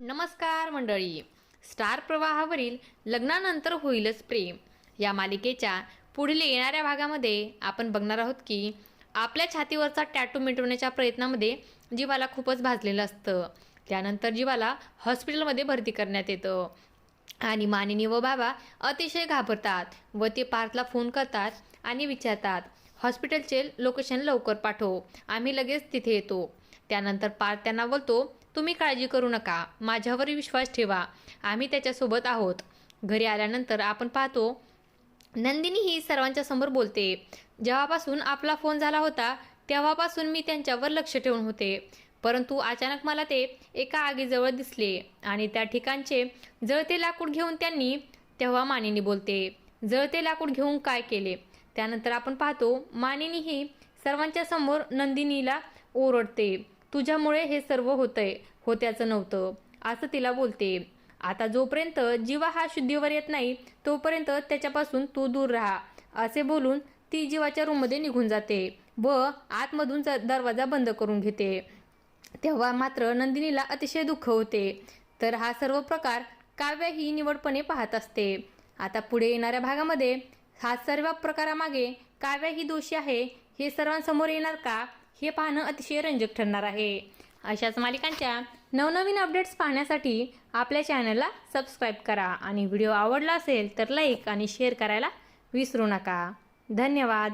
नमस्कार मंडळी. स्टार प्रवाहावरील लग्नानंतर होईलच प्रेम. या मालिकेच्या पुढील येणाऱ्या भागामध्ये आपण बघणार आहोत की आपल्या छातीवरचा टॅटू मिटवण्याच्या प्रयत्नामध्ये जीवाला खूपच भाजलेलं असतं. त्यानंतर जीवाला हॉस्पिटलमध्ये भरती करण्यात येतं. आणि मानिनी व बाबा अतिशय घाबरतात व ते पार्थला फोन करतात आणि विचारतात हॉस्पिटलचे लोकेशन लवकर पाठव. आम्ही लगेच तिथे येतो. त्यानंतर पार्थ त्यांना बोलतो तुम्ही काळजी करू नका. माझ्यावर विश्वास ठेवा. आम्ही त्याच्यासोबत आहोत. घरी आल्यानंतर आपण पाहतो नंदिनी ही सर्वांच्या समोर बोलते. जेव्हापासून आपला फोन झाला होता तेव्हापासून मी त्यांच्यावर लक्ष ठेवून होते. परंतु अचानक मला ते एका आगीजवळ दिसले आणि त्या ठिकाणचे जळते लाकूड घेऊन त्यांनी तेव्हा मानिनी बोलते जळते लाकूड घेऊन काय केले? त्यानंतर आपण पाहतो मानिनी ही सर्वांच्या समोर नंदिनीला ओरडते. तुझ्यामुळे हे सर्व होतंय होत्याचं नव्हतं. असं तिला बोलते. आता जोपर्यंत जीवा हा शुद्धीवर येत नाही तोपर्यंत त्याच्यापासून तू दूर राहा. असे बोलून ती जीवाच्या रूममध्ये निघून जाते व आतमधून ज- दरवाजा बंद करून घेते. तेव्हा मात्र नंदिनीला अतिशय दुःख होते. तर हा सर्व प्रकार काव्य ही निवडपणे पाहत असते. आता पुढे येणाऱ्या भागामध्ये हा सर्व प्रकारामागे काव्य ही दोषी आहे हे सर्वांसमोर येणार का? हे पाहणं अतिशय रंजक ठरणार आहे. अशाच मालिकांच्या नवनवीन अपडेट्स पाहण्यासाठी आपल्या चॅनलला सबस्क्राईब करा आणि व्हिडिओ आवडला असेल तर लाईक आणि शेअर करायला विसरू नका. धन्यवाद.